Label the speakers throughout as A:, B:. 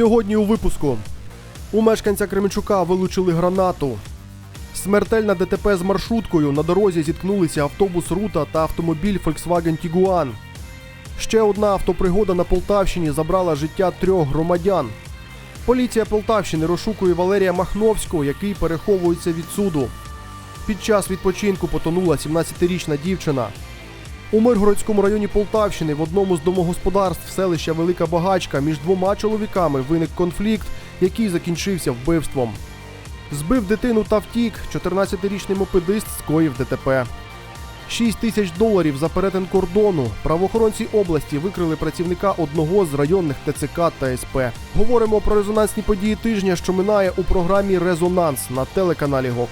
A: Сьогодні у випуску у мешканця Кременчука вилучили гранату. Смертельна ДТП з маршруткою на дорозі зіткнулися автобус Рута та автомобіль Volkswagen Tiguan. Ще одна автопригода на Полтавщині забрала життя трьох громадян. Поліція Полтавщини розшукує Валерія Махновського, який переховується від суду. Під час відпочинку потонула 17-річна дівчина. У Миргородському районі Полтавщини в одному з домогосподарств селища Велика Багачка між двома чоловіками виник конфлікт, який закінчився вбивством. Збив дитину та втік. 14-річний мопедист скоїв ДТП. 6 тисяч доларів за перетин кордону. Правоохоронці області викрили працівника одного з районних ТЦК та СП. Говоримо про резонансні події тижня, що минає у програмі Резонанс на телеканалі ГОК.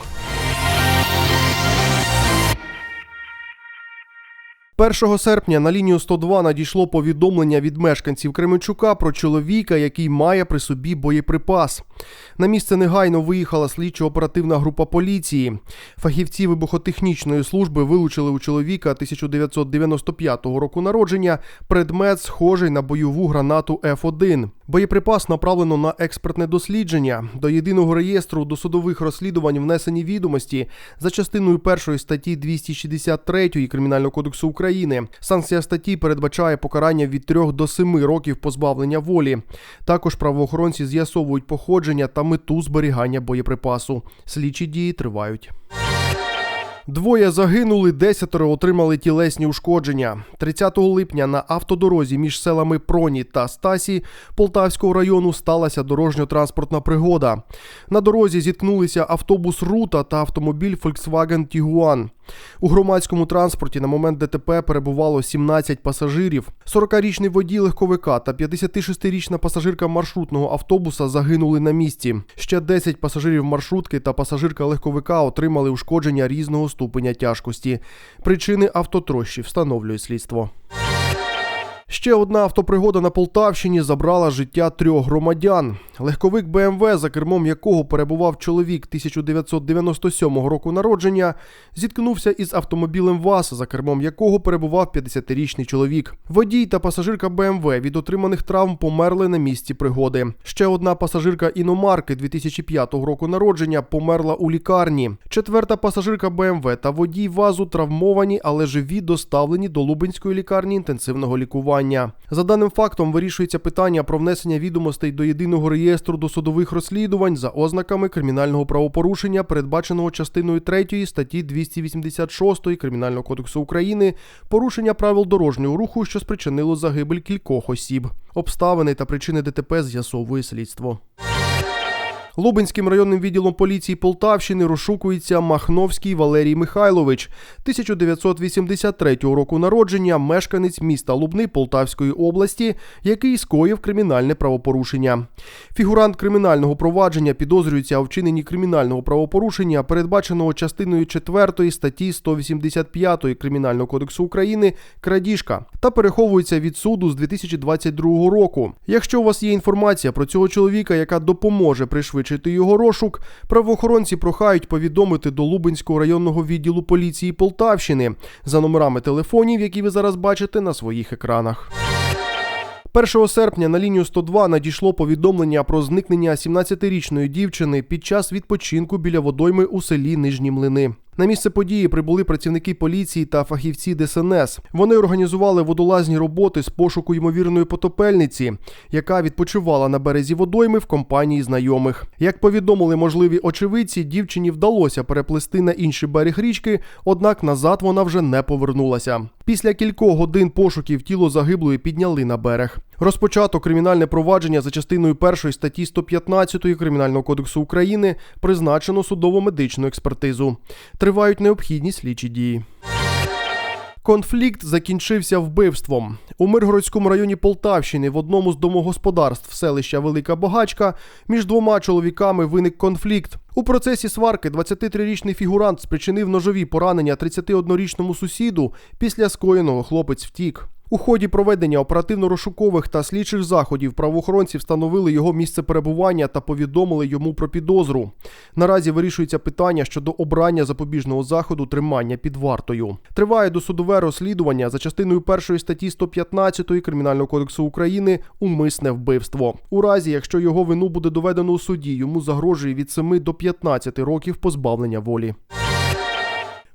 A: 1 серпня на лінію 102 надійшло повідомлення від мешканців Кременчука про чоловіка, який має при собі боєприпас. На місце негайно виїхала слідчо-оперативна група поліції. Фахівці вибухотехнічної служби вилучили у чоловіка 1995 року народження предмет, схожий на бойову гранату F1. Боєприпас направлено на експертне дослідження. До єдиного реєстру досудових розслідувань внесені відомості за частиною першої статті 263 Кримінального кодексу України. Санкція статті передбачає покарання від 3 до 7 років позбавлення волі. Також правоохоронці з'ясовують походження та мету зберігання боєприпасу. Слідчі дії тривають. Двоє загинули, десятеро отримали тілесні ушкодження. 30 липня на автодорозі між селами Проні та Стасі Полтавського району сталася дорожньо-транспортна пригода. На дорозі зіткнулися автобус Рута та автомобіль Volkswagen Tiguan. У громадському транспорті на момент ДТП перебувало 17 пасажирів. 40-річний водій легковика та 56-річна пасажирка маршрутного автобуса загинули на місці. Ще 10 пасажирів маршрутки та пасажирка легковика отримали ушкодження різного ступеня тяжкості. Причини автотрощі встановлює слідство. Ще одна автопригода на Полтавщині забрала життя трьох громадян. Легковик БМВ, за кермом якого перебував чоловік 1997 року народження, зіткнувся із автомобілем ВАЗ, за кермом якого перебував 50-річний чоловік. Водій та пасажирка БМВ від отриманих травм померли на місці пригоди. Ще одна пасажирка іномарки 2005 року народження померла у лікарні. Четверта пасажирка БМВ та водій ВАЗу травмовані, але живі доставлені до Лубенської лікарні інтенсивного лікування. За даним фактом вирішується питання про внесення відомостей до єдиного реєстру досудових розслідувань за ознаками кримінального правопорушення, передбаченого частиною 3 статті 286 Кримінального кодексу України, порушення правил дорожнього руху, що спричинило загибель кількох осіб. Обставини та причини ДТП з'ясовує слідство. Лубенським районним відділом поліції Полтавщини розшукується Махновський Валерій Михайлович, 1983 року народження, мешканець міста Лубни Полтавської області, який скоїв кримінальне правопорушення. Фігурант кримінального провадження підозрюється у вчиненні кримінального правопорушення, передбаченого частиною 4 статті 185 Кримінального кодексу України крадіжка та переховується від суду з 2022 року. Якщо у вас є інформація про цього чоловіка, яка допоможе пришвидшити його розшук, правоохоронці прохають повідомити до Лубенського районного відділу поліції Полтавщини за номерами телефонів, які ви зараз бачите на своїх екранах. 1 серпня на лінію 102 надійшло повідомлення про зникнення 17-річної дівчини під час відпочинку біля водойми у селі Нижні Млини. На місце події прибули працівники поліції та фахівці ДСНС. Вони організували водолазні роботи з пошуку ймовірної потопельниці, яка відпочивала на березі водойми в компанії знайомих. Як повідомили можливі очевидці, дівчині вдалося переплисти на інший берег річки, однак назад вона вже не повернулася. Після кількох годин пошуків тіло загиблої підняли на берег. Розпочато кримінальне провадження за частиною першої статті 115 Кримінального кодексу України призначено судово-медичну експертизу. Тривають необхідні слідчі дії. Конфлікт закінчився вбивством. У Миргородському районі Полтавщини в одному з домогосподарств селища Велика Богачка між двома чоловіками виник конфлікт. У процесі сварки 23-річний фігурант спричинив ножові поранення 31-річному сусіду. Після скоєного хлопець втік. У ході проведення оперативно-розшукових та слідчих заходів правоохоронці встановили його місце перебування та повідомили йому про підозру. Наразі вирішується питання щодо обрання запобіжного заходу тримання під вартою. Триває досудове розслідування за частиною першої статті 115 Кримінального кодексу України умисне вбивство. У разі, якщо його вину буде доведено у суді, йому загрожує від 7 до 15 років позбавлення волі.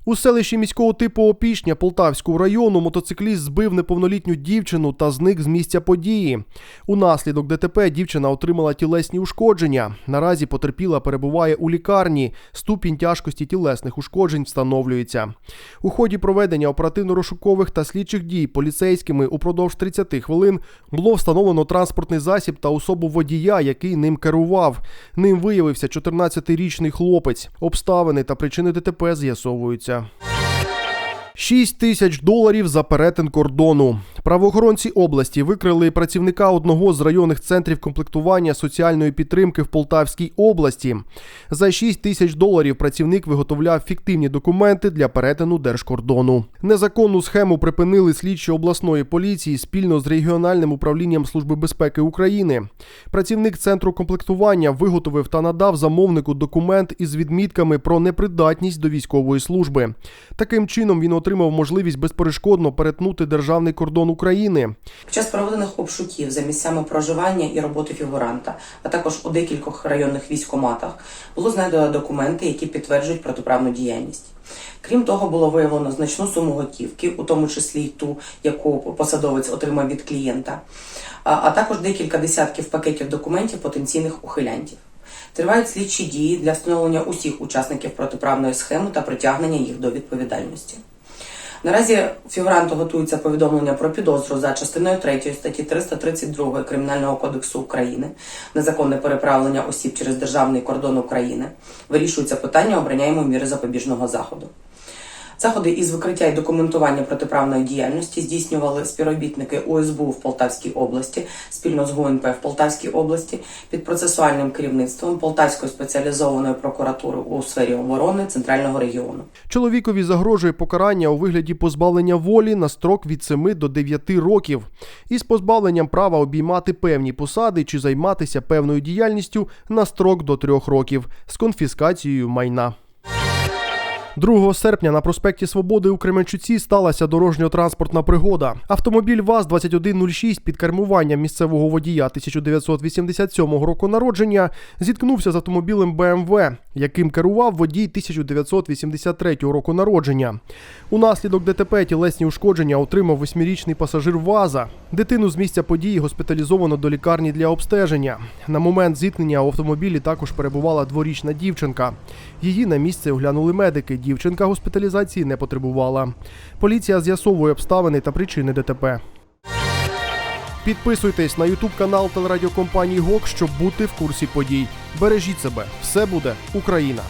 A: У селищі міського типу Опішня Полтавського району мотоцикліст збив неповнолітню дівчину та зник з місця події. Унаслідок ДТП дівчина отримала тілесні ушкодження. Наразі потерпіла перебуває у лікарні. Ступінь тяжкості тілесних ушкоджень встановлюється. У ході проведення оперативно-розшукових та слідчих дій поліцейськими упродовж 30 хвилин було встановлено транспортний засіб та особу водія, який ним керував. Ним виявився 14-річний хлопець. Обставини та причини ДТП з'ясовуються. 6 тисяч доларів за перетин кордону. Правоохоронці області викрили працівника одного з районних центрів комплектування соціальної підтримки в Полтавській області. За 6 тисяч доларів працівник виготовляв фіктивні документи для перетину держкордону. Незаконну схему припинили слідчі обласної поліції спільно з регіональним управлінням Служби безпеки України. Працівник центру комплектування виготовив та надав замовнику документ із відмітками про непридатність до військової служби. Таким чином він отримав можливість безперешкодно перетнути державний кордон України.
B: Під час проведених обшуків за місцями проживання і роботи фігуранта, а також у декількох районних військоматах, було знайдено документи, які підтверджують протиправну діяльність. Крім того, було виявлено значну суму готівки, у тому числі й ту, яку посадовець отримав від клієнта, а також декілька десятків пакетів документів потенційних ухилянтів. Тривають слідчі дії для встановлення усіх учасників протиправної схеми та притягнення їх до відповідальності. Наразі фігуранту готується повідомлення про підозру за частиною 3 статті 332 Кримінального кодексу України незаконне переправлення осіб через державний кордон України. Вирішується питання обрання йому міри запобіжного заходу. Заходи із викриття і документування протиправної діяльності здійснювали співробітники ОСБУ в Полтавській області спільно з ГУНП в Полтавській області під процесуальним керівництвом Полтавської спеціалізованої прокуратури у сфері оборони Центрального регіону.
A: Чоловікові загрожує покарання у вигляді позбавлення волі на строк від 7 до 9 років із позбавленням права обіймати певні посади чи займатися певною діяльністю на строк до 3 років з конфіскацією майна. 2 серпня на проспекті Свободи у Кременчуці сталася дорожньо-транспортна пригода. Автомобіль ВАЗ-2106 під кермуванням місцевого водія 1987 року народження зіткнувся з автомобілем БМВ, яким керував водій 1983 року народження. Унаслідок ДТП тілесні ушкодження отримав восьмирічний пасажир ВАЗа. Дитину з місця події госпіталізовано до лікарні для обстеження. На момент зіткнення у автомобілі також перебувала дворічна дівчинка. Її на місце оглянули медики. Дівчинка госпіталізації не потребувала. Поліція з'ясовує обставини та причини ДТП. Підписуйтесь на ютуб канал телерадіокомпанії ГОК, щоб бути в курсі подій. Бережіть себе, все буде Україна.